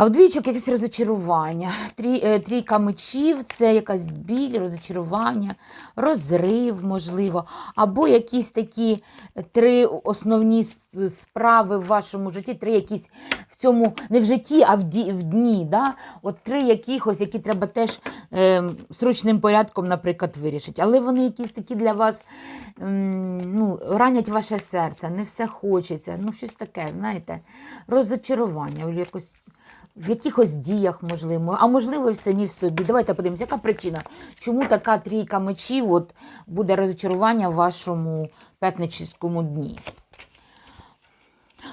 А в двічок якесь розочарування. Трі, е, трійка мечів це якась біль, розочарування, розрив, можливо, або якісь такі три основні справи в вашому житті, три якісь в цьому, не в житті, а в, ді, в дні. Да? От три якихось, які треба теж е, срочним порядком, наприклад, вирішити. Але вони якісь такі для вас м, ну, ранять ваше серце, не все хочеться. Ну, щось таке, знаєте, розочарування, якось. В якихось діях, можливо, а можливо, в самі в собі. Давайте подивимося, яка причина, чому така трійка мечів от, буде розочарування в вашому п'ятничському дні.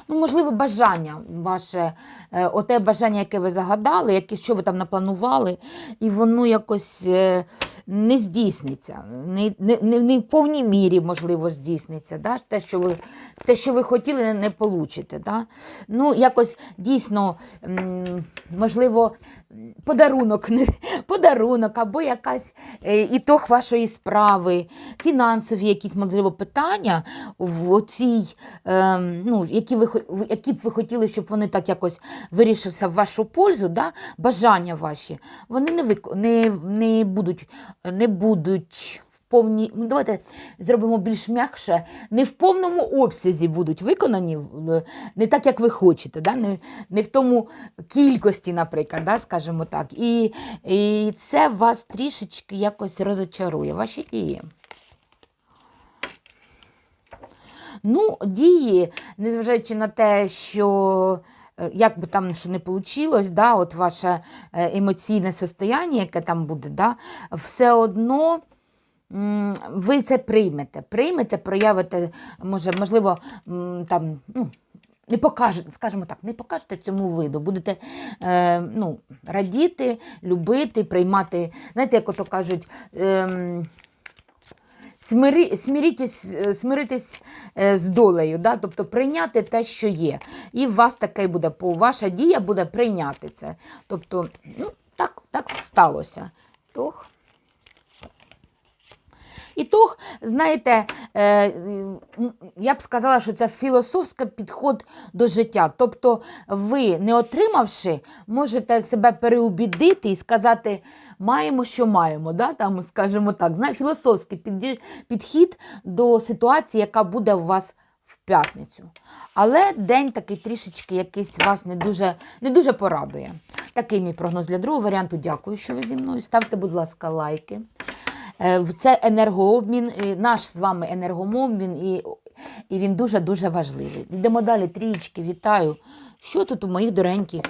Ну, можливо, бажання ваше, е, оте бажання, яке ви загадали, яке, що ви там напланували, і воно якось е, не здійсниться, не, не, не в повній мірі, можливо, здійсниться. Да? Те, що ви, те, що ви хотіли, не, получите. Да? Ну, якось дійсно, можливо, подарунок, подарунок або якась е, ітог вашої справи, фінансові якісь, можливо, питання в цій, е, ну, які, ви, які б ви хотіли, щоб вони так якось вирішилися в вашу пользу, да? бажання ваші, вони не, вик... не, не будуть, не будуть повній, ну, давайте зробимо більш м'якше, не в повному обсязі будуть виконані, не так, як ви хочете, да? не, не в тому кількості, наприклад, да? скажімо так. І, і це вас трішечки якось розочарує, ваші дії. Ну, дії, незважаючи на те, що е, як би там що не вийшло, да, от ваше е, емоційне состояння, яке там буде, да, все одно ви це приймете. Приймете, проявите, може, можливо, там, ну, не покажете, скажімо так, не покажете цьому виду, будете е, ну, радіти, любити, приймати, знаєте, як ото кажуть. ем, Смирі, смирітесь, е, смиритись е, з долею, да? тобто прийняти те, що є. І у вас таке буде, ваша дія буде прийняти це. Тобто, ну, так, так сталося. Тох. І тох, знаєте, е, я б сказала, що це філософський підход до життя. Тобто, ви, не отримавши, можете себе переубідити і сказати, маємо, що маємо. Да? Там, скажімо так, знає, філософський підхід до ситуації, яка буде у вас в п'ятницю. Але день такий трішечки якийсь вас не дуже, не дуже порадує. Такий мій прогноз для другого варіанту. Дякую, що ви зі мною. Ставте, будь ласка, лайки. Е, Це енергообмін, наш з вами енергообмін, і, і він дуже-дуже важливий. Йдемо далі, трієчки, вітаю. Що тут у моїх дореньких